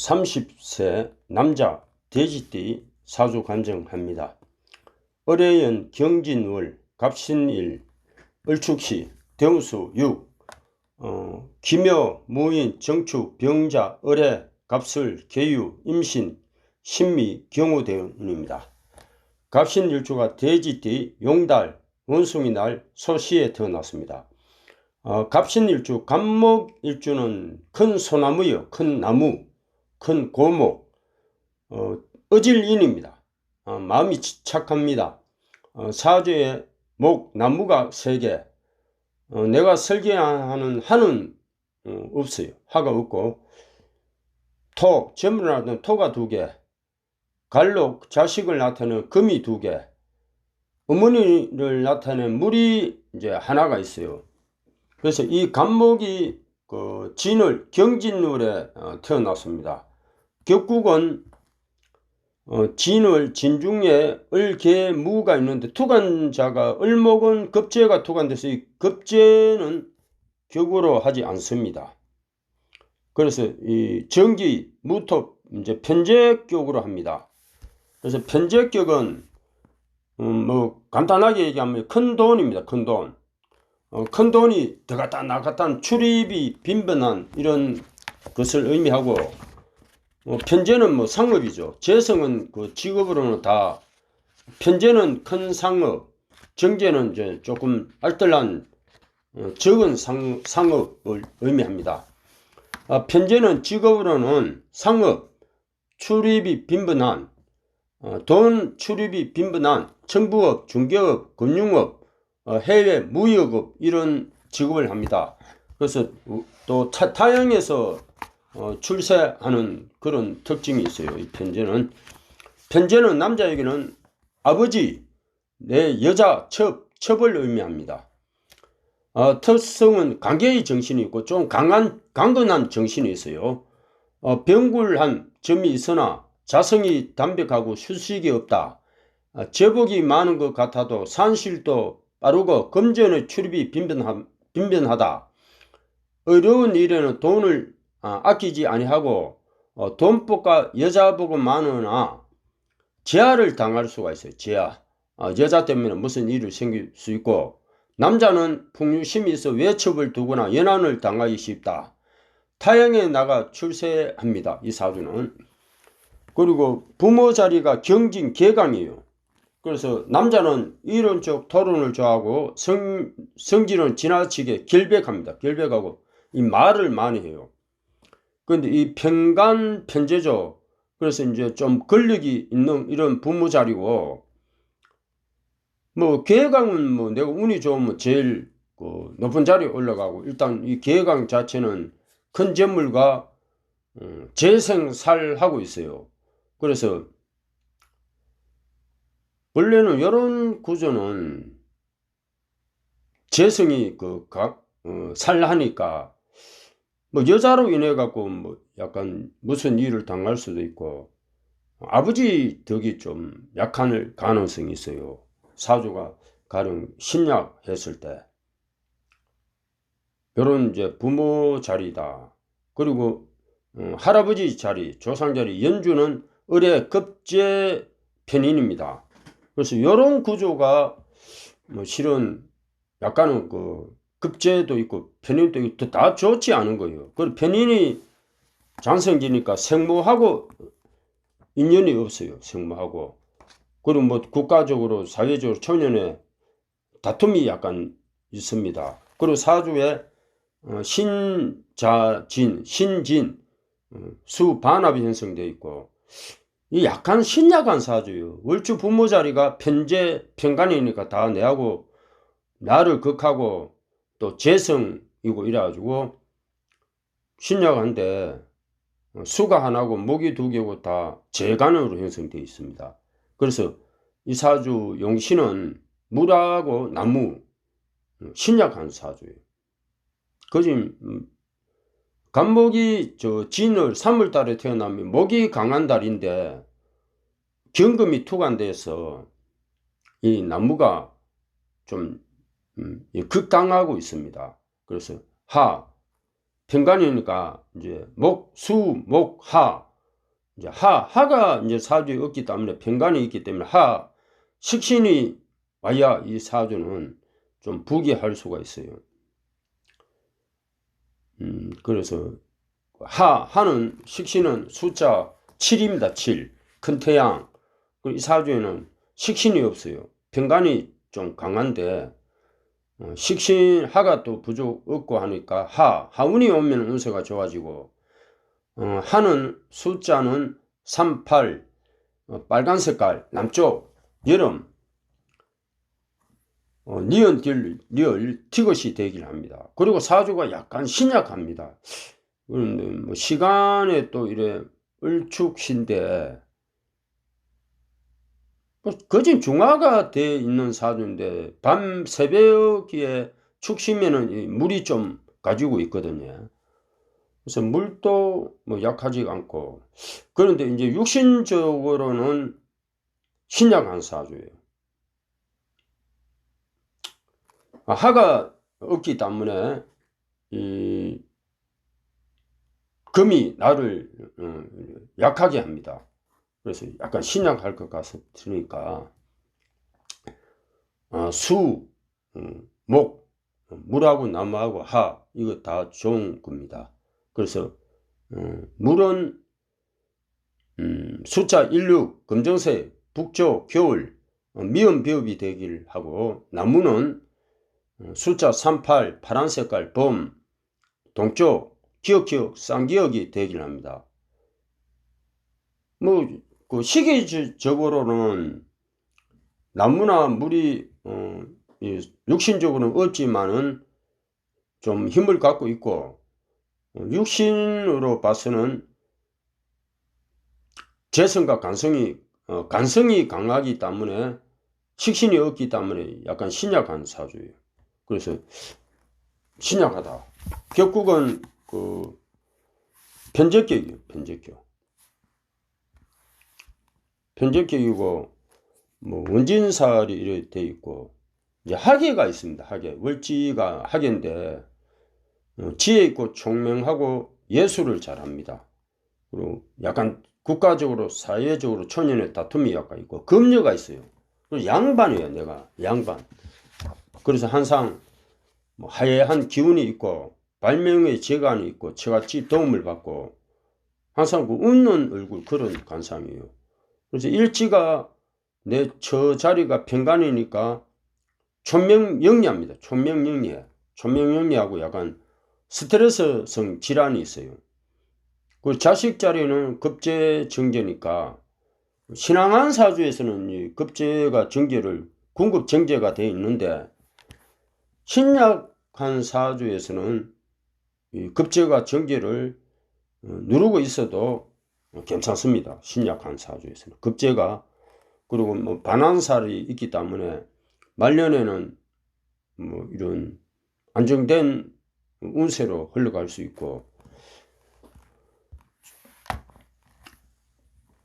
30세 남자 돼지띠 사주 간정합니다. 을해연 경진월 갑신일 을축시 병수 6 어, 기묘 무인 정축 병자 을해 갑술 계유 임신 신미 경우대운입니다. 갑신일주가 돼지띠 용달 원숭이 날 소시에 태어났습니다. 어, 갑신일주 갑목일주는 큰 소나무요 큰 나무 큰 고목 어, 어질인입니다. 어, 마음이 착합니다. 어, 사주에 목 나무가 세개 어, 내가 설계하는 한은 어, 없어요. 하가 없고 토 전문을 하는 토가 두 개 갈로 자식을 나타내는 금이 두 개 어머니를 나타내는 물이 이제 하나가 있어요. 그래서 이 간목이 그 진을 경진월에 어, 태어났습니다. 격국은 어, 진을 진중에 을개 무가 있는데 투간자가 을목은 급제가 투간돼서 이 급제는 격으로 하지 않습니다. 그래서 이 정기 무토 이제 편제격으로 합니다. 그래서 편제격은 음, 뭐 간단하게 얘기하면 큰 돈입니다. 큰 돈. 어, 큰 돈이 들어갔다 나갔다 출입이 빈번한 이런 것을 의미하고 어, 편제는 뭐 상업이죠. 재성은 그 직업으로는 다 편제는 큰 상업, 정제는 이제 조금 알뜰한 어, 적은 상, 상업을 의미합니다. 아, 편제는 직업으로는 상업, 출입이 빈번한 어, 돈 출입이 빈번한 정부업, 중개업, 금융업, 어, 해외 무역업 이런 직업을 합니다. 그래서 또 타, 타영에서 어, 출세하는 그런 특징이 있어요. 이 편제는 편제는 남자에게는 아버지 내 여자 첩 첩을 의미합니다. 어, 특성은 관계의 정신이 있고 좀 강한 강건한 정신이 있어요. 어, 병굴한 점이 있으나 자성이 담백하고 수식이 없다. 어, 제복이 많은 것 같아도 산실도 빠르고 금전의 출입이 빈번하, 빈번하다. 어려운 일에는 돈을 아, 아끼지 아니하고 어, 돈복과 여자복은 많으나 제아를 당할 수가 있어요. 제아. 어, 여자 때문에 무슨 일이 생길 수 있고 남자는 풍류심이 있어 외첩을 두거나 연한을 당하기 쉽다. 타영에 나가 출세합니다. 이 사주는. 그리고 부모 자리가 경진 개강이에요. 그래서 남자는 이론적 토론을 좋아하고 성, 성질은 지나치게 결백합니다. 결백하고 이 말을 많이 해요. 그런데 이 평간 편제죠. 그래서 이제 좀 권력이 있는 이런 부모 자리고 뭐 계강은 뭐 내가 운이 좋으면 제일 그 높은 자리에 올라가고 일단 이 계강 자체는 큰 재물과 어, 재생살 하고 있어요. 그래서 원래는 이런 구조는 재성이 그 각 어, 살하니까 뭐 여자로 인해 갖고 뭐 약간 무슨 일을 당할 수도 있고 아버지 덕이 좀 약한 가능성이 있어요. 사주가 가령 신약했을 때 이런 이제 부모 자리다. 그리고 어, 할아버지 자리, 조상 자리, 연주는 을의 급제 편인입니다. 그래서 이런 구조가 뭐 실은 약간은 그 급제도 있고 편인도 있고 다 좋지 않은 거예요. 그 편인이 장성기니까 생모하고 인연이 없어요. 생모하고. 그리고 뭐 국가적으로 사회적으로 초년에 다툼이 약간 있습니다. 그리고 사주에 어, 신자진, 신진, 어, 수반합이 형성되어 있고 이 약간 신약한 사주요. 월주 부모 자리가 편제, 편간이니까 다 내하고 나를 극하고 또 재성이고 이래가지고 신약한데 수가 하나고 목이 두 개고 다 재간으로 형성되어 있습니다. 그래서 이 사주 용신은 물하고 나무 신약한 사주예요. 그지 음, 간목이 저 진을 3월달에 태어나면 목이 강한 달인데 경금이 투간돼서 이 나무가 좀 음, 극강하고 있습니다. 그래서 하, 평간이니까 이제 목, 수, 목, 하 이제 하, 하가 이제 사주에 없기 때문에 편간이 있기 때문에 하, 식신이 와야 이 사주는 좀 부귀할 수가 있어요. 음, 그래서 하, 하는 식신은 숫자 7입니다. 7. 큰 태양. 그리고 이 사주에는 식신이 없어요. 편간이 좀 강한데 어, 식신 하가 또 부족 없고 하니까 하 하운이 오면 운세가 좋아지고 어, 하는 숫자는 38 어, 빨간 색깔 남쪽 여름 어, 니은 딜, 리얼 티것이 되길 합니다. 그리고 사주가 약간 신약합니다. 그런데 뭐 시간에 또 이래 을축신데 뭐 거진 중화가 돼 있는 사주인데 밤 새벽에 축시면은 이 물이 좀 가지고 있거든요. 그래서 물도 뭐 약하지 않고 그런데 이제 육신적으로는 신약한 사주예요. 아, 하가 없기 때문에 이 금이 나를 어, 약하게 합니다. 그래서 약간 신약할 것 같으니까 어, 수, 음, 목, 물하고 나무하고 하 이거 다 좋은 겁니다. 그래서 어, 물은 음, 숫자 16 검정색 북쪽 겨울 어, 미음 비읍이 되길 하고 나무는 어, 숫자 38 파란 색깔 봄 동쪽 기억기억 쌍기억이 되길 합니다. 뭐 그 시기적으로는 나무나 물이 어, 육신적으로는 없지만은 좀 힘을 갖고 있고 어, 육신으로 봐서는 재성과 간성이 어, 간성이 강하기 때문에 식신이 없기 때문에 약간 신약한 사주예요. 그래서 신약하다. 결국은 그 편제격이에요. 편제격. 편제격이고 뭐 원진살이 이렇게 돼 있고 이제 하계가 있습니다. 하계. 월지가 하계인데 어, 지혜 있고 총명하고 예술을 잘합니다. 그리고 약간 국가적으로 사회적으로 초년의 다툼이 약간 있고 금녀가 있어요. 양반이에요. 내가 양반. 그래서 항상 뭐 하얘한 기운이 있고 발명의 재간이 있고 저같이 도움을 받고 항상 그 웃는 얼굴 그런 관상이에요. 그래서 일지가 내 저 자리가 편간이니까 촌명영리합니다. 촌명영리해. 촌명영리하고 약간 스트레스성 질환이 있어요. 그 자식 자리는 급제 정제니까 신앙한 사주에서는 이 급제가 정제를 궁급 정제가 돼 있는데 신약한 사주에서는 이 급제가 정제를 어, 누르고 있어도 괜찮습니다. 신약한 사주에서는 급제가 그리고 뭐 반환살이 있기 때문에 말년에는 뭐 이런 안정된 운세로 흘러갈 수 있고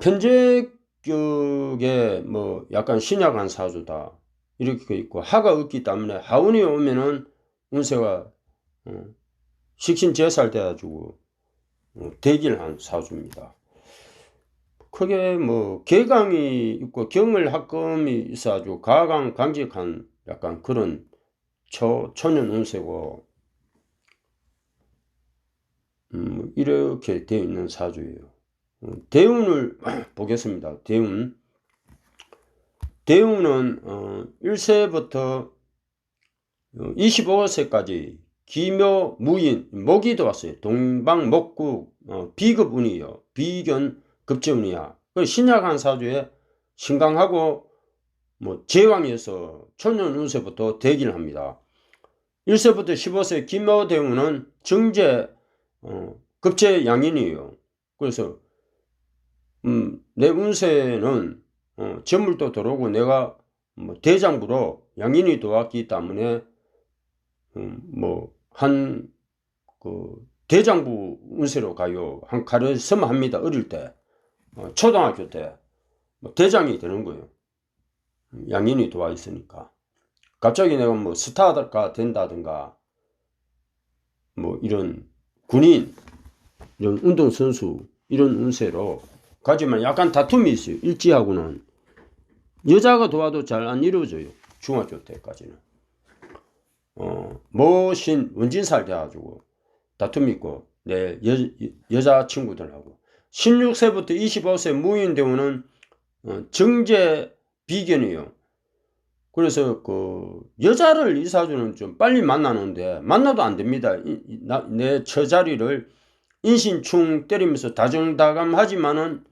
편제격에 뭐 약간 신약한 사주다 이렇게 있고 하가 없기 때문에 하운이 오면은 운세가 어, 식신제살 돼가지고 어, 대길한 사주입니다. 크게 뭐 개강이 있고 경을 합금이 있어가지고 가강 강직한 약간 그런 초, 초년 운세고 음, 이렇게 되어 있는 사주예요. 어, 대운을 보겠습니다. 대운. 대운은 어, 1세부터 25세까지 기묘 무인 목이 들어왔어요. 동방목국 어, 비급운이요. 비견 급제운이야. 그 신약한 사주에 신강하고 뭐 제왕에서 천년 운세부터 대기를 합니다. 1세부터 15세 기묘 대운은 정제 어, 급제 양인이에요. 그래서 음, 내 운세는 어, 전물도 들어오고 내가 뭐 대장부로 양인이 도왔기 때문에 음, 뭐한 그 대장부 운세로 가요. 한 가르섬 합니다. 어릴 때 어, 초등학교 때뭐 대장이 되는 거예요. 양인이 도와 있으니까. 갑자기 내가 뭐 스타가 된다든가 뭐 이런 군인 이런 운동선수 이런 운세로 가지만 약간 다툼이 있어요. 일지하고는 여자가 도와도 잘 안 이루어져요. 중학교 때까지는. 어, 모신 원진살 돼가지고 다툼이 있고 내 여, 여자 친구들하고 16세부터 25세 무인 대우는 어, 정제 비견이에요. 그래서 그 여자를 이사주는 좀 빨리 만나는데 만나도 안 됩니다. 내 처자리를 인신충 때리면서 다정다감하지만은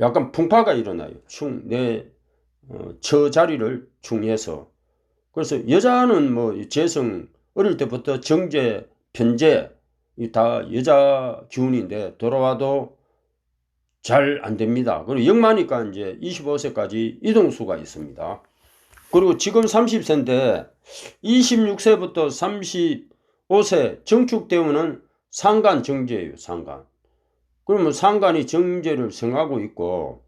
약간 풍파가 일어나요. 충, 내 어, 처자리를 충해서 그래서 여자는 뭐 재성 어릴 때부터 정제, 편제 이 다 여자 기운인데 돌아와도 잘 안 됩니다. 그리고 역마니까 이제 25세까지 이동수가 있습니다. 그리고 지금 30세인데 26세부터 35세 정축대운은 상간 정제예요. 상간. 그러면 상간이 정제를 성하고 있고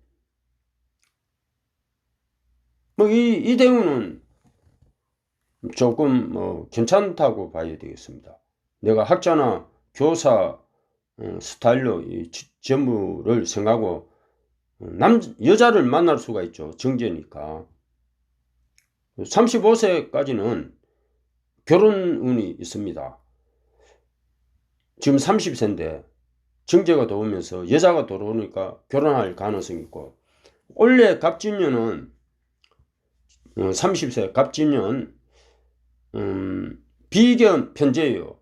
뭐 이 이 대운은 조금 뭐 괜찮다고 봐야 되겠습니다. 내가 학자나 교사 어, 스타일로 전부를 생하고 어, 남 여자를 만날 수가 있죠. 정제니까. 35세까지는 결혼운이 있습니다. 지금 30세인데 정제가 들어오면서 여자가 들어오니까 결혼할 가능성이 있고 원래 갑진년은 어, 30세 갑진년 음, 비견 편제예요.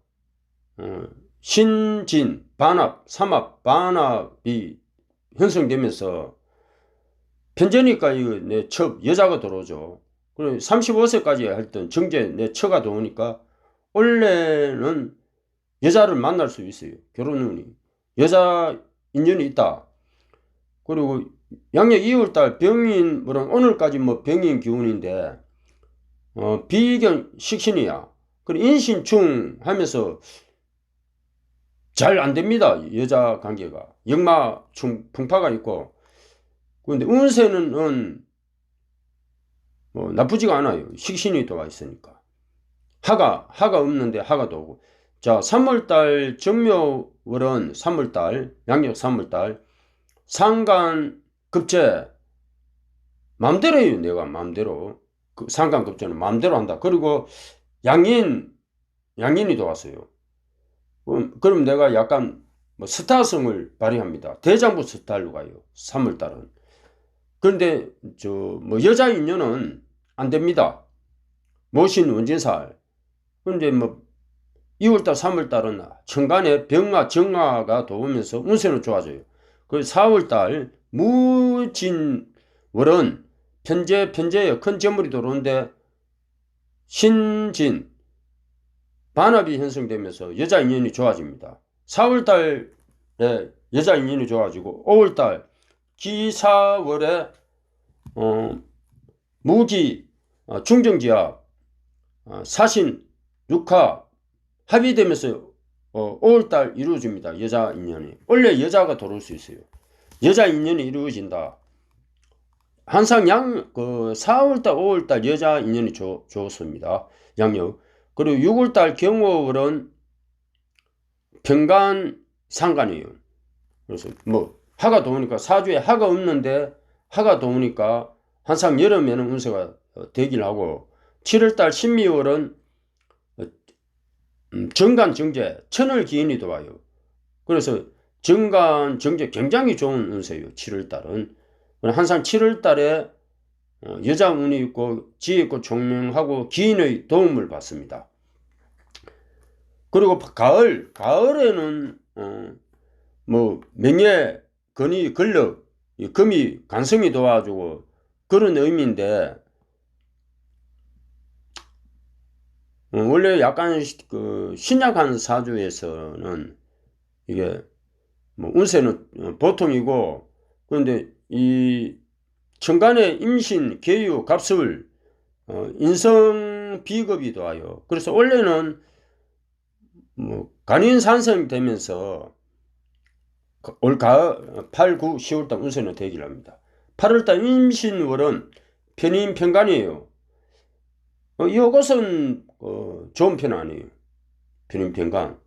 어, 신진, 반합, 삼합, 반합이 형성되면서 편제니까 이거 내 첩, 여자가 들어오죠. 그리고 35세까지 할땐 정제 내 처가 들어오니까 원래는 여자를 만날 수 있어요. 결혼운이. 여자 인연이 있다. 그리고 양력 2월달 병인, 물론 오늘까지 뭐 병인 기운인데, 어, 비견 식신이야. 그리고 인신충 하면서 잘 안 됩니다. 여자 관계가. 역마 충 풍파가 있고. 그런데 운세는 은, 뭐 나쁘지가 않아요. 식신이 들어와 있으니까. 하가, 하가 없는데 하가도 오고. 자, 3월 달 정묘월은 3월 달, 양력 3월 달, 상간 급제, 맘대로 해요. 내가 맘대로. 그 상간 급제는 맘대로 한다. 그리고 양인, 양인이 들어왔어요. 그럼, 그럼 내가 약간 뭐 스타성을 발휘합니다. 대장부 스타일로 가요. 3월달은. 그런데 저 뭐 여자 인연은 안 됩니다. 모신 원진살. 그런데 뭐 2월달, 3월달은 천간에 병화, 정화가 도우면서 운세는 좋아져요. 그 4월달 무진월은 편제, 편제에 큰 재물이 들어오는데 신진, 반합이 형성되면서 여자 인연이 좋아집니다. 4월달에 여자 인연이 좋아지고 5월달 기사월에 어, 무기, 어, 중정지압, 어, 사신, 육화 합의되면서 어, 5월달 이루어집니다. 여자 인연이. 원래 여자가 들어올 수 있어요. 여자 인연이 이루어진다. 항상 양, 그, 4월달, 5월달 여자 인연이 좋, 좋습니다. 양력. 그리고 6월달 경호월은 평간 상간이에요. 그래서 뭐, 하가 도우니까 사주에 하가 없는데 하가 도우니까 항상 여름에는 운세가 어, 되긴 하고 7월달 신미월은 음, 정간 정제 천을 기인이 들어와요. 그래서 정간 정제 굉장히 좋은 운세예요. 7월달은 항상 7월달에 어, 여자 운이 있고 지혜 있고 총명하고 기인의 도움을 받습니다. 그리고 가을 가을에는 어, 뭐 명예 건의 권력 이 금이 간성이 도와주고 그런 의미인데 어, 원래 약간 시- 그 신약한 사주에서는 이게 뭐 운세는 어, 보통이고 그런데 이 천간의 임신, 계유, 갑술, 어, 인성 비급이 도와요. 그래서 원래는 뭐 간인 산성 되면서 그올 가을 8, 9, 10월달 운세는 되기를 합니다. 8월달 임신월은 편인 편간이에요. 어, 이것은 어, 좋은 편 아니에요. 편인 편간.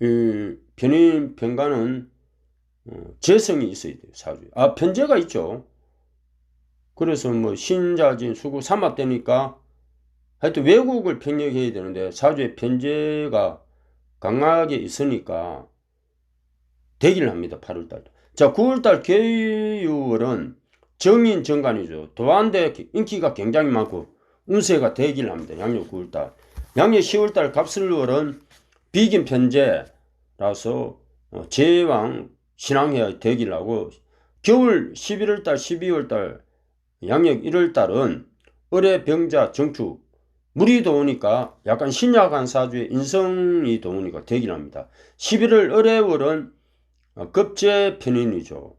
이 편인 어, 재성이 있어야 돼요. 사주에. 아 편제가 있죠. 그래서 뭐 신자진 수구 삼합되니까 하여튼 외국을 평력해야 되는데 사주에 편제가 강하게 있으니까 대기를 합니다. 8월달. 자 9월달 개유월은 정인 정관이죠. 도안대 인기가 굉장히 많고 운세가 대기를 합니다. 양력 9월달. 양력 10월달 갑술월은 비긴 편제라서 어, 제왕 신앙해야 대기를 하고 겨울 11월달 12월달 양력 1월달은 을의 병자 정축 물이 더우니까 약간 신약한 사주의 인성이 더우니까 대기를 합니다. 11월 을의 월은 어, 급제 편인이죠.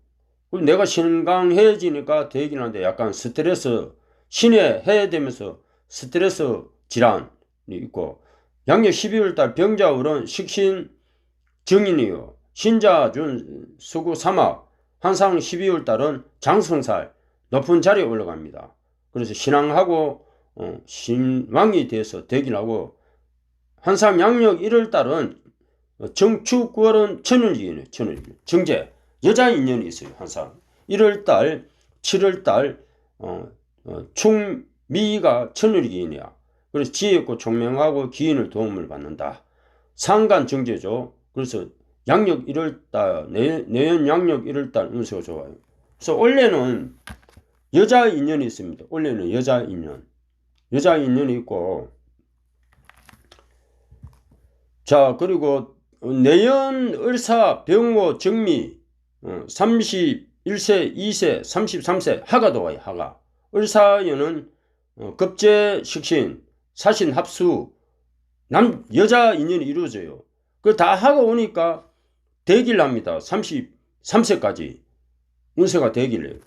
그럼 내가 신강해지니까 대기를 하는데 약간 스트레스 신에 해되면서 스트레스 질환이 있고 양력 12월달 병자월은 식신 정인이요. 신자준 수구 삼합 한상 12월 달은 장성살 높은 자리에 올라갑니다. 그래서 신앙하고 어, 신왕이 돼서 대기를 하고 한상 양력 1월 달은 정축월은 천을기이네 천을기. 정제 여자 인연이 있어요 항상. 1월 달 7월 달 어, 어, 충미가 천을기이네야 그래서 지혜있고 총명하고 기인을 도움을 받는다. 상간 정제죠. 그래서 양력 1월달 내, 내년 양력 1월달 운세가 좋아요. 그래서 원래는 여자 인연이 있습니다. 원래는 여자 인연. 여자 인연이 있고. 자 그리고 내연 을사 병호 정미 31세 2세 33세 하가 도 와요 하가. 을사연은 어, 급제 식신 사신 합수 남 여자 인연이 이루어져요. 그 다 하고 오니까 대기를 합니다. 33세까지. 운세가 대기를 해요.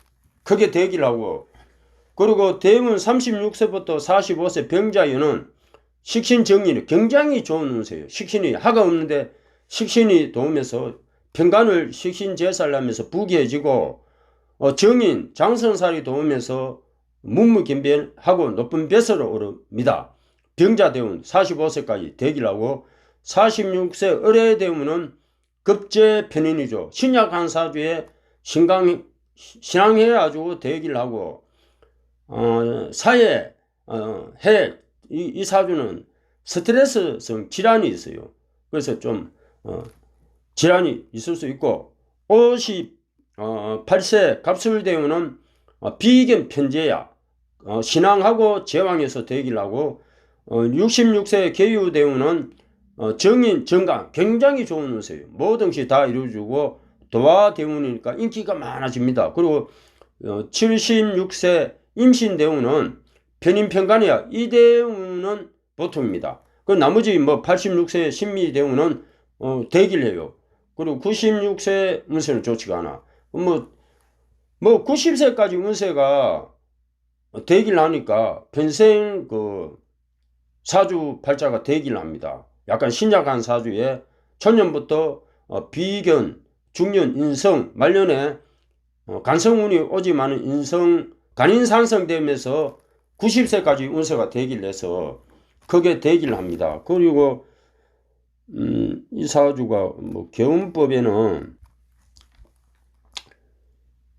크게 대기를 하고. 그리고 대문 36세부터 45세 병자연은 식신 정리는 굉장히 좋은 운세예요. 식신이 하가 없는데 식신이 도우면서 평간을 식신 제살하면서 부귀해지고 어, 정인 장선살이 도우면서 문무견변하고 높은 뱃으로 오릅니다. 병자 대운 45세까지 대기를 하고 46세 을의 대운은 급제 편인이죠. 신약 한 사주에 신강 신앙해 가지고 대기를 하고 어, 사회 어, 해, 이, 이 사주는 스트레스성 질환이 있어요. 그래서 좀 어, 질환이 있을 수 있고 58세 어, 갑술대운은 어, 비견 편제야 어, 신앙하고 제왕에서 대기를 하고 66세 계유대운 은 정인 정강 굉장히 좋은 운세예요. 모든 것이 다 이루어지고 도화대운이니까 인기가 많아집니다. 그리고 76세 임신대운은 편인편간이야. 이 대운은 보통입니다. 그 나머지 뭐 86세 신미대운은 어, 대기를 해요. 그리고 96세 운세는 좋지가 않아. 뭐, 뭐 90세까지 운세가 대기를 하니까 평생 그 사주 팔자가 대기를 합니다. 약간 신약한 사주에 천년부터 어, 비견, 중년, 인성, 말년에 어, 간성운이 오지만은 인성, 간인상성되면서 90세까지 운세가 대기를 해서 크게 대기를 합니다. 그리고 음, 이 사주가 뭐 개운법에는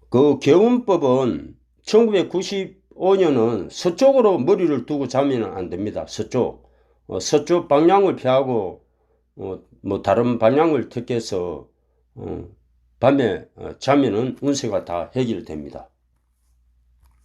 그 개운법은 1995년은 서쪽으로 머리를 두고 자면 안 됩니다. 서쪽. 어, 서쪽 방향을 피하고 어, 뭐 다른 방향을 택해서 어, 밤에 어, 자면은 운세가 다 해결됩니다.